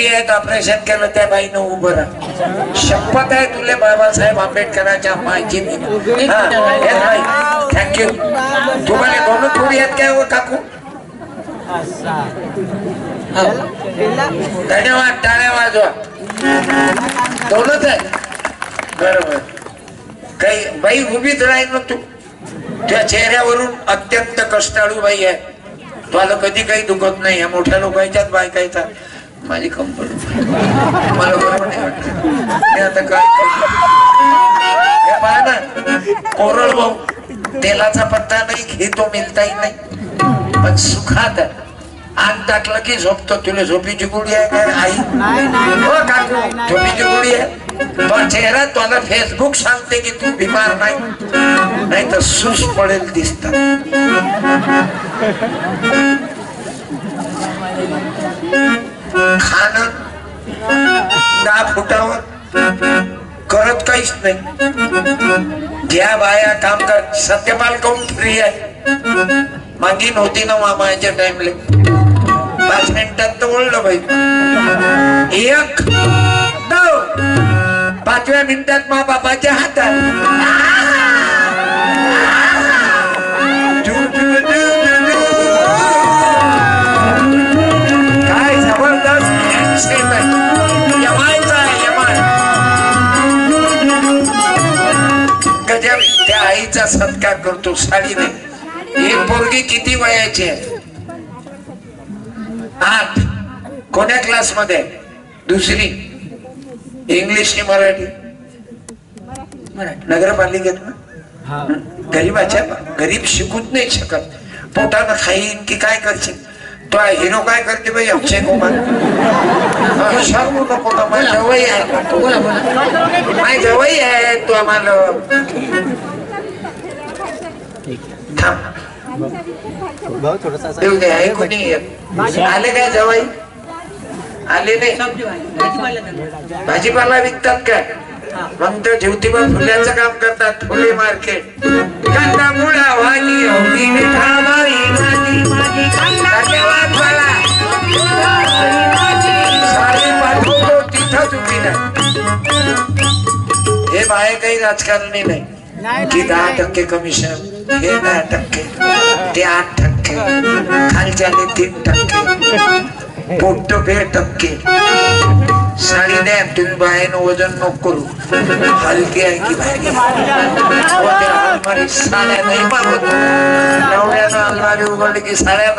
बी आहेत ऑपरेशन केलं त्या बाईनं उभं राहा शपथ आहे तुले बाबासाहेब आंबेडकरांच्या माहिती थँक्यू तुम्हाला दोन थोडी आहेत काय हो काकू? धन्यवाद टाळ्या वाजवा. दोनच आहे बरोबर. काही बाई उभीच राहील ना तू. त्या चेहऱ्यावरून अत्यंत कष्टाळू बाई आहे. तुला कधी काही दुखत नाही. या मोठ्या लोकांच्याच बायकायचा. माझी कंपनी मला बरोबर नाही वाटत मी आता काय? हे पहा ना कोरल भाऊ तेलाचा पत्ता नाही घे तो मिळताही नाही. पण सुखात आग टाकलं की झोपतो. तुला झोपीची गुडी आहे काय आई? हो काकू झोपीची गुडी आहे? तो चेहरा तुला फेसबुक सांगते की तू बिमार नाही. नाही तर सुस पडेल दिसतात. खाणं ना फुटावं करत काहीच नाही. ज्या बाया काम कर. सत्यपाल काऊन फ्री आहे. मागीन होती ना मामाच्या टाइमले पाच मिनिटात तर ओळलं बाई. एक पाचव्या मिनिटात मा बाबाच्या हातात. गजब त्या आईचा सत्कार करतो साडीने. एक पोरगी किती वयाची आहे? आठ. कोण्या क्लासमध्ये दुसरी. इंग्लिश की मराठी? नगरपालिकेत ना? गरीबाच्या गरीब शिकूच नाही शकत. पोटानं खाईन की काय करशील? तो हिरो काय करते बाई अक्षय कुमार सांगू नको ना माझ्या आहे. माझ्या जवळ आहे तो आम्हाला. आले काय जवाई? आले नाही. भाजीपाला विकतात काय मग तर ज्योतिबा फुल्याचं काम करतात फुले मार्केट. कांदा मुळा भाजी होती हे बाहे काही राजकारणी नाही. की दहा टक्के कमिशन हे दहा टक्के. ते आठ टक्के. खालच्याने तीन टक्के. पोट्ट बे टक्के. साडी द्या तुम्ही बाहेर वज़न नको करू. हलकी आहे की हो, त्या अलमारी साड्या नाही मागत. नवऱ्यानं अलमारी उघडली की साड्या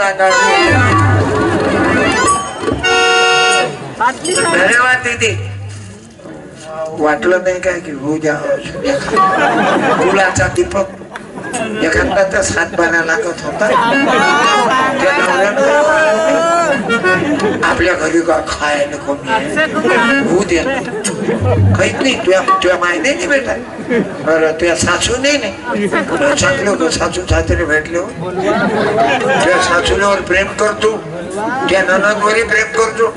धन्यवाद दीदी वाटलं नाही काय की हो द्या. गुलाचा दीपक एखादा तर सात बारा लागत होता. आपल्या घरी का खायला कमी होऊ दे. ना. काहीच नाही तुझ्या तुझ्या मायने नाही बेटा बरं तुझ्या सासू नाही. नाही सांगलो का सासू सासरे भेटले हो. तुझ्या सासूवर प्रेम करतो. तुझ्या ननदवरही प्रेम करतो.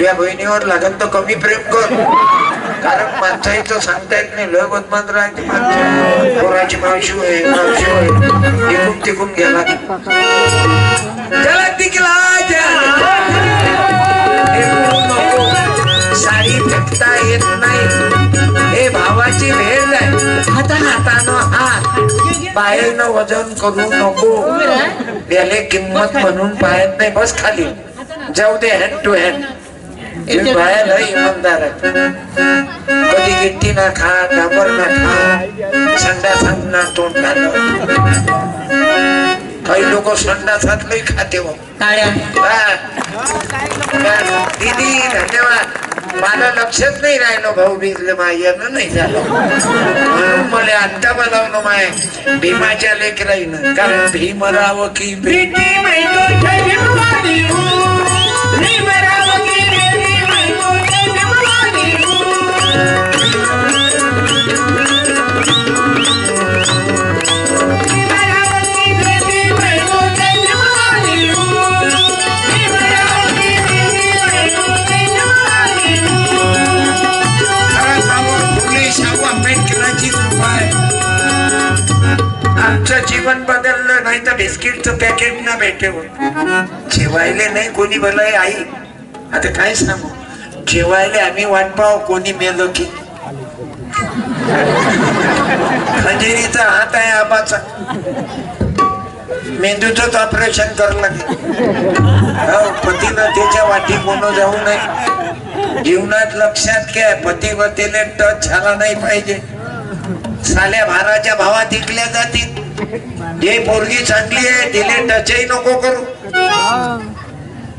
तुझ्या बहिणीवर लागत तर कमी प्रेम कर. कारण माणसाचं सांगता येत नाही. लय बदमान राहायची माणसं मावशी होय मावशी होय इकून तिकून गेला त्याला टिकला साडी फेकता येत नाही. हे भावाची आहे. हातानं हातानं हात. बाहेरनं वजन करू नको. याले किंमत म्हणून पाहत नाही. बस खाली. जाऊ दे हँड टू हँड लय इमानदार आहे कधी गिट्टी ना खा डांबर ना खा संडासात ना तोंड घालत काही लोक संडासातलंही खाते हो. हा. दीदी धन्यवाद. मला लक्षच नाही राहिलं भाऊ भिजले मायानं नाही झालं. म्हणून मला आत्ता बोलावलं माय भीमाच्या लेकराईनं. कारण भीमराव की भेटी बिस्किटचं पॅकेट ना भेटे हो. जेवायले नाही कोणी भलाय आई आता काय सांगू? जेवायले आम्ही वाट पाहू कोणी मेलो की? खंजिरीचा हात आहे आबाचा. मेंदूच ऑपरेशन करावं लागेल. हो त्याच्या वाटी कोण जाऊ नये. जीवनात लक्षात घ्या पतीवतीने टच झाला नाही पाहिजे. साल्या भाराच्या भावात इकल्या जातील. जे पोरगी चांगली आहे तिले टचही नको करू.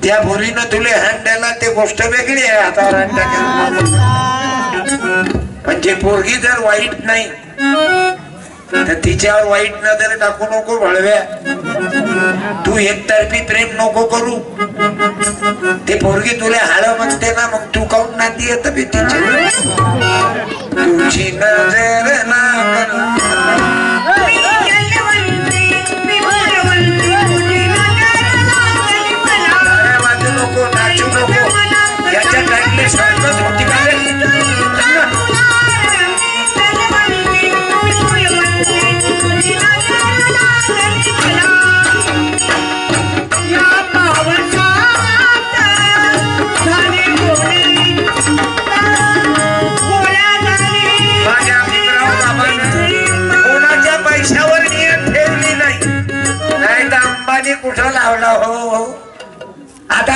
त्या पोरीनं तुले हँड द्यायला ते गोष्ट वेगळी आहे. हातावर हँड टाकायला पण जे पोरगी जर वाईट नाही तर तिच्यावर वाईट नजर टाकू नको भळव्या. तू एकतर्फी प्रेम नको करू. ते पोरगी तुला हाड म्हणते ना मग तू काऊन नाती येत बी तुझी नजर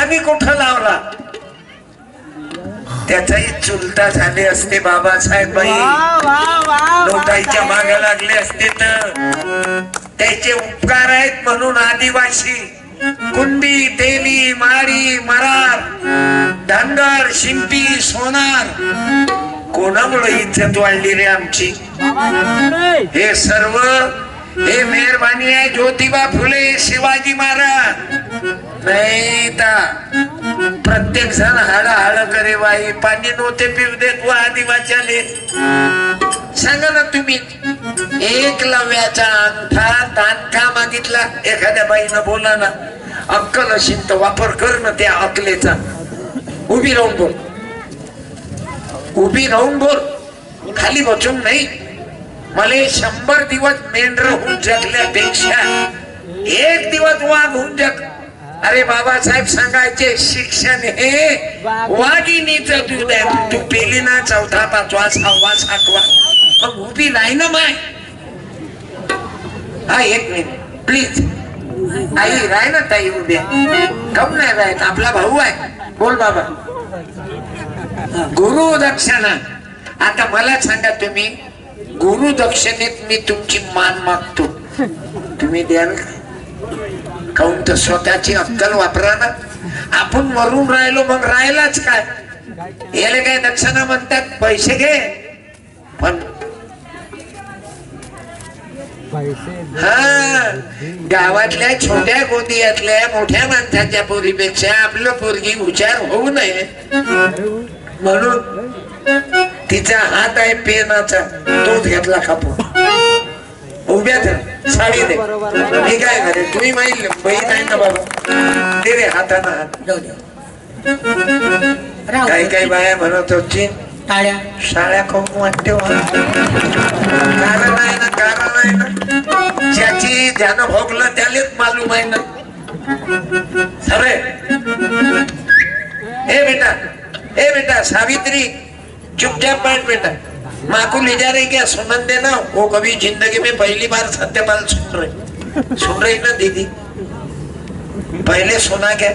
अदानी कुठं लावला? त्याचाही चुलता झाले असते बाबासाहेब बाई. लोटाईच्या मागे लागले असते तर. त्याचे उपकार आहेत म्हणून आदिवासी. कुंडी तेली मारी मरार धनगर शिंपी सोनार. कोणामुळे इज्जत वाढली रे आमची? हे सर्व हे मेहरबानी आहे ज्योतिबा फुले शिवाजी महाराज. नाही प्रत्येक जण हाड हाड करे बाई पाणी नव्हते पिऊ देत व आदिवाच्याले सांगा ना तुम्ही एक लव्याचा अंगठा दानका मागितला एखाद्या बाईनं बोला ना अक्कल असेल तर वापर कर ना त्या अकलेचा. उभी राहून बोल. उभी राहून बोल. खाली बसून नाही. मला शंभर दिवस मेंढर होऊन जगल्यापेक्षा एक दिवस वाघ होऊन जग. अरे बाबासाहेब सांगायचे शिक्षण हे वाघिणीचं दूध आहे. तू पेली ना चौथा पाचवा सहावा सातवा. मग उभी नाही ना माय. हा एक मिनिट. प्लीज आई राय ना ताई उभ्या. कम नाही राहत. आपला भाऊ आहे. बोल बाबा. गुरु दक्षिणा. आता मला सांगा तुम्ही गुरु दक्षिणेत मी तुमची मान मागतो. तुम्ही द्याल काऊन तर स्वतःची अक्कल वापरा ना. आपण मरून राहिलो मग राहिलाच काय? याला काय दक्षिणा म्हणतात? पैसे घे. पण हा गावातल्या छोट्या गोदियातल्या मोठ्या माणसाच्या पोरीपेक्षा आपलं पोरगी हुशार होऊ नये. म्हणून तिचा हात आहे पेनाचा. तोच घेतला कापून. उभ्या तर साडी दे. मी काय करे तुम्ही माहिती बहीण आहे ना बाबा. दे रे हाताना हात. काही काही बाया म्हणत होती टाळ्या. शाळ्या खाऊन वाटते हो. कारण आहे ना कारण आहे ना ज्याची ज्यानं भोगलं त्यालाच मालूम आहे ना. सरे. ए बेटा ए बेटा सावित्री. चुपचाप बैठ बेटा माँ को ले जा रही क्या? सुनन देना वो कभी ज़िंदगी में पहली बार सत्यपाल सुन रहे। सुन रही ना दीदी? पहले सुना क्या?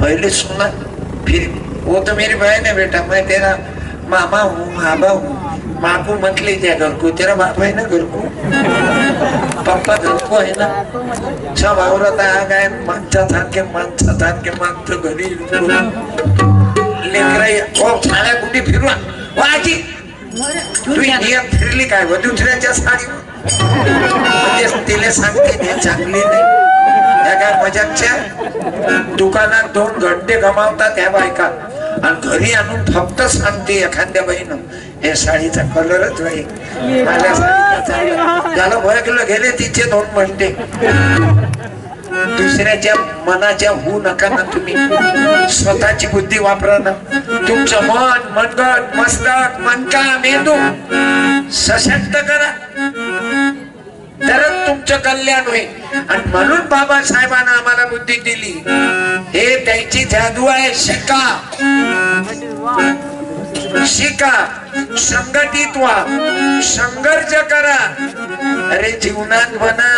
पहले सुना। फिर वो तो मेरी बहन है बेटा। मैं तेरा मामा हूँ, आबा हूँ। माँ को मत ले जा घर को। तेरा बाप है ना घर को? पप्पा घर को है ना? सब औरत आ गए। माणसासारखे माणसासारखे माणसं घरी लेकर ओ साड्या कुठे फिरवा. आजी. तुम्ही नियम फिरली काय? व दुसऱ्याच्या साडी म्हणजे तिला सांगते ते चांगली नाही. त्या काय मजाकच्या? दुकानात दोन घंटे गमावतात त्या बायका. आणि घरी आणून फक्त सांगते एखाद्या बाईनं हे साडीचा कलरच नाही माझ्या साडीचा. झालं ओळखलं गेले तिचे दोन घंटे. दुसऱ्याच्या मनाच्या होऊ नका ना तुम्ही. स्वतःची बुद्धी वापरा ना. तुमचं मन मनगट मस्तक मनका मेंदू सशक्त करा. तरच तुमचं कल्याण होईल. आणि म्हणून बाबासाहेबांना आम्हाला बुद्धी दिली. हे त्यांची जादू आहे शिका. शिका. संघटित व्हा. संघर्ष करा. अरे जीवनात बना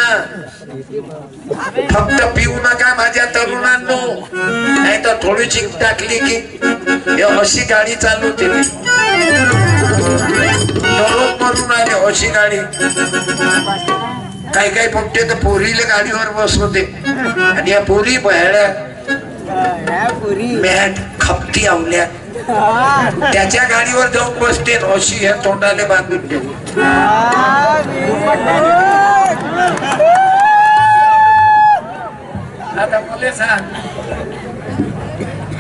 फक्त पिऊ नका माझ्या तरुणांनो नाही तर थोडी चिक टाकली की अशी गाडी चालवते मी दररोज मरून आले अशी गाडी काही काही पट्टे तर पोरीले गाडीवर बसवते आणि या पोरी बहड्या मॅट खपती आवल्या त्याच्या गाडीवर जाऊन बसते अशी ह्या तोंडाने बांधून ठेवली आता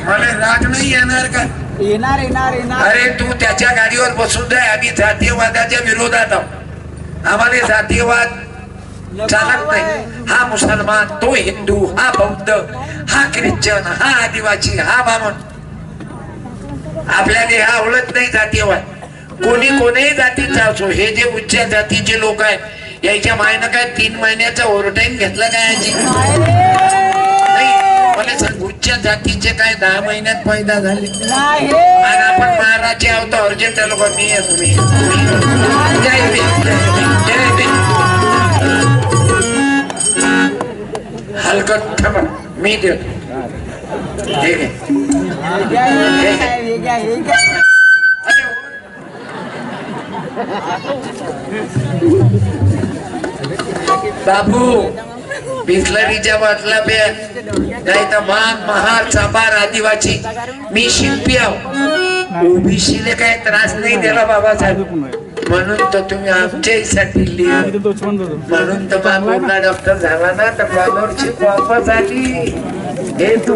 मला राग नाही येणार का? येणार येणार येणार. अरे तू त्याच्या गाडीवर बसून जाय आम्ही जातीयवादाच्या विरोधात आहोत. आम्हाला जातीयवाद चालत नाही. हा मुसलमान तो हिंदू हा बौद्ध हा ख्रिश्चन हा आदिवासी हा बामण. आपल्याला हे आवडत नाही जातीयवाद. कोणी कोणीही जातीचा असो हे जे उच्च जातीचे लोक आहेत याच्या मायनं काय तीन महिन्याचा ओव्हरटाईम घेतला काय याची नाही मला सांग उच्च जातीचे काय दहा महिन्यात पैदा झाले? आणि आपण महाराजचे आहोत तर अर्जंट लोक मी आहे तुम्ही जय जय हलकट मी देतो. ठीक आहे बाबू बिस्लरीच्या बाटला प्या नाही तर मान महार चापार आदिवासी मी शिल्पी आहो. ओबीसीले काय त्रास नाही दिला बाबासाहेब. म्हणून तर तुम्ही आमच्यासाठी लिहिलं म्हणून तर बाबूंना डॉक्टर झाला ना तर बाबूची वापस आली हे तू